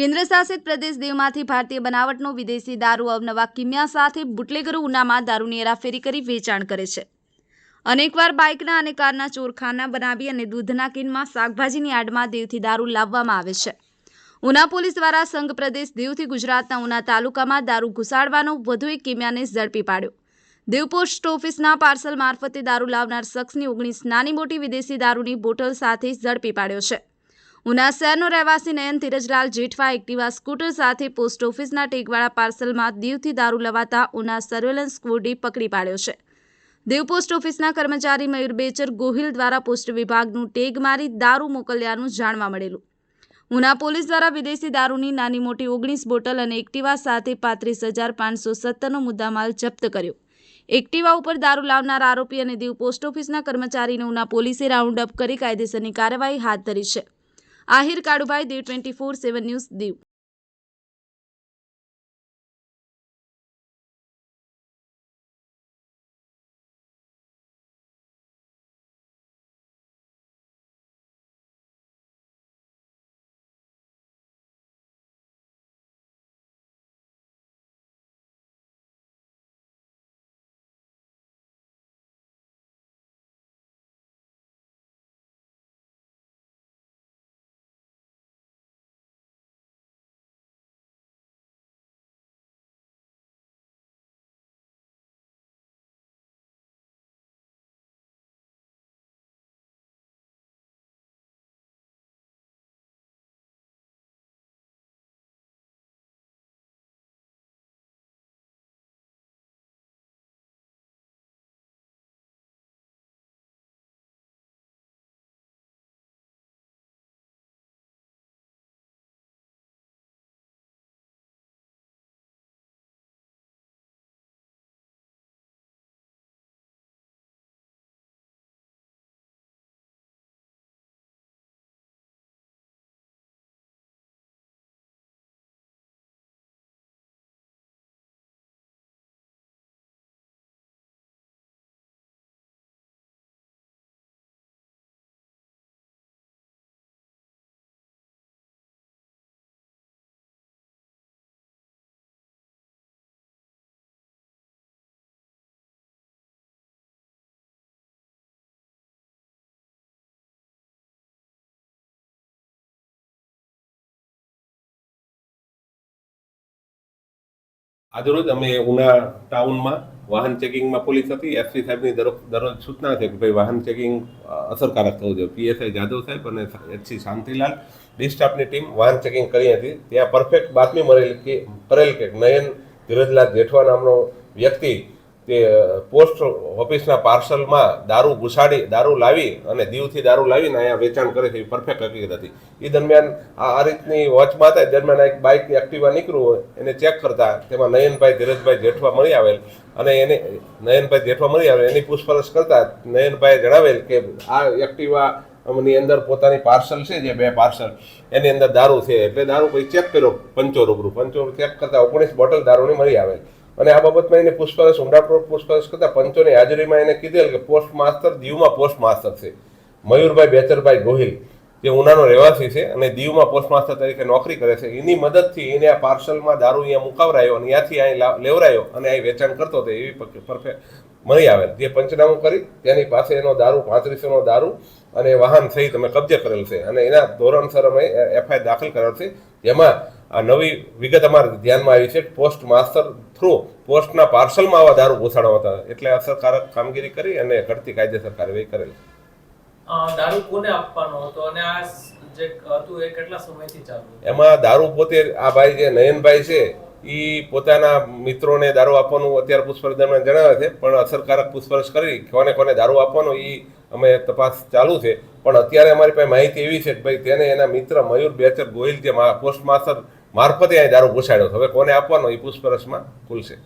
કેન્દ્ર શાસિત પ્રદેશ દેવમાંથી ભારતીય બનાવટનો વિદેશી દારૂ અવનવા કિમિયા સાથે બુટલેગરો ઉનામાં દારૂની હેરાફેરી કરી વેચાણ કરે છે. અનેકવાર બાઇકના અને કારના ચોરખાના બનાવી અને દૂધના કિનમાં શાકભાજીની આડમાં દેવથી દારૂ લાવવામાં આવે છે. ઉના પોલીસ દ્વારા સંઘ પ્રદેશ દેવથી ગુજરાતના ઉના તાલુકામાં દારૂ ઘુસાડવાનો વધુ એક કિમિયાને ઝડપી પાડ્યો. દેવ પોસ્ટ ઓફિસના પાર્સલ મારફતે દારૂ લાવનાર શખ્સની ઓગણીસ નાની મોટી વિદેશી દારૂની બોટલ સાથે ઝડપી પાડ્યો છે. ઉના શહેરનો રહેવાસી નયન ધીરજલાલ જેઠવા એક્ટિવા સ્કૂટર સાથે પોસ્ટ ઓફિસના ટેકવાળા પાર્સલમાં દીવથી દારૂ લવાતા ઉના સર્વેલન્સ સ્કવોડે પકડી પાડ્યો છે. દેવ પોસ્ટ ઓફિસના કર્મચારી મયુર બેચર ગોહિલ દ્વારા પોસ્ટ વિભાગનું ટેગ મારી દારૂ મોકલ્યાનું જાણવા મળેલું. ઉના પોલીસ દ્વારા વિદેશી દારૂની નાની મોટી ઓગણીસ બોટલ અને એક્ટિવા સાથે પાંત્રીસ હજાર પાંચસો સત્તરનો મુદ્દામાલ જપ્ત કર્યો. એક્ટિવા ઉપર દારૂ લાવનાર આરોપી અને દીવ પોસ્ટ ઓફિસના કર્મચારીને ઉના પોલીસે રાઉન્ડ અપ કરી કાયદેસરની કાર્યવાહી હાથ ધરી છે. Ahir Kalubhai Diu twenty four seven news Diu. આજરોજ અમે ઉના ટાઉનમાં વાહન ચેકિંગમાં પોલીસ હતી. એસપી સાહેબની દરરોજ સૂચના છે કે ભાઈ વાહન ચેકિંગ અસરકારક થવું જોઈએ. પીએસઆઈ જાદવ સાહેબ અને એચસી શાંતિલાલ ડિસ્ટાફની ટીમ વાહન ચેકિંગ કરી હતી. ત્યાં પરફેક્ટ બાતમી મળેલી કે, કરેલ કે નયન ધીરજલાલ જેઠવા નામનો વ્યક્તિ તે પોસ્ટ ઓફિસના પાર્સલમાં દારૂ ઘુસાડી, દારૂ લાવી અને દીવથી દારૂ લાવીને અહીંયા વેચાણ કરે છે એ પરફેક્ટ હકીકત હતી. એ દરમિયાન આ આ રીતની વોચમાં હતા દરમિયાન એક બાઇક એક્ટિવા નીકળ્યું એને ચેક કરતા તેમાં નયનભાઈ ધીરજભાઈ જેઠવા મળી આવેલ અને એને, નયનભાઈ જેઠવા મળી આવેલ, એની પૂછપરછ કરતા નયનભાઈએ જણાવેલ કે આ એક્ટિવા ની અંદર પોતાની પાર્સલ છે જે બે પાર્સલ, એની અંદર દારૂ છે. એટલે દારૂ પછી ચેક કર્યો, પંચો રૂબરૂ, પંચો ચેક કરતા ઓગણીસ બોટલ દારૂની મળી આવેલ. અને આ બાબતમાં એને પૂછપરછ ઊંડાણપૂર્વક પૂછપરછ કરતા પંચોની હાજરીમાં એને કીધેલ કે પોસ્ટ માસ્તર દીવમાં પોસ્ટ માસ્તર છે. મયુરભાઈ બેચરભાઈ ગોહિલ. જે ઉનાનો રહેવાસી છે અને દીવમાં પોસ્ટ માસ્ટર તરીકે નોકરી કરે છે. એની મદદથી એને આ પાર્સલમાં દારૂ અહીંયા મુકાવરાયો અને ત્યાંથી અહીં લેવરાયો અને અહીં વેચાણ કરતો હતો એવી પરફેક્ટ મળી આવે જે પંચનામું કરી તેની પાસે એનો દારૂ પાંત્રીસોનો દારૂ અને વાહન સહિત અમે કબજે કરેલ છે. અને એના ધોરણસર અમે એફઆઈઆર દાખલ કરેલ છે. જેમાં આ નવી વિગત અમારે ધ્યાનમાં આવી છે પોસ્ટ માસ્ટર થ્રુ પોસ્ટના પાર્સલમાં આવા દારૂ ઘુસાડવા હતા. એટલે અસરકારક કામગીરી કરી અને ઘટતી કાયદેસર કાર્યવાહી કરેલ અ, દારૂ કોને આપવાનો હતો અને આ જે હતું એ કેટલા સમયથી ચાલુ એમાં દારૂ પોતે, આ ભાઈ જે નયનભાઈ છે એ પોતાના મિત્રોને દારૂ આપવાનું અત્યારે પૂછપરછ દરમિયાન જણાવે છે, પણ અસરકારક પૂછપરછ કરી, કોને કોને દારૂ આપવાનો એ અમે તપાસ ચાલુ છે. પણ અત્યારે અમારી પાસે માહિતી એવી છે કે ભાઈ તેને એના મિત્ર મયુર બેચર ગોહિલ જે પોસ્ટ માસ્ટર મારફતે અહીં દારૂ ઘુસાડ્યો હવે કોને આપવાનો એ પૂછપરછમાં ખુલશે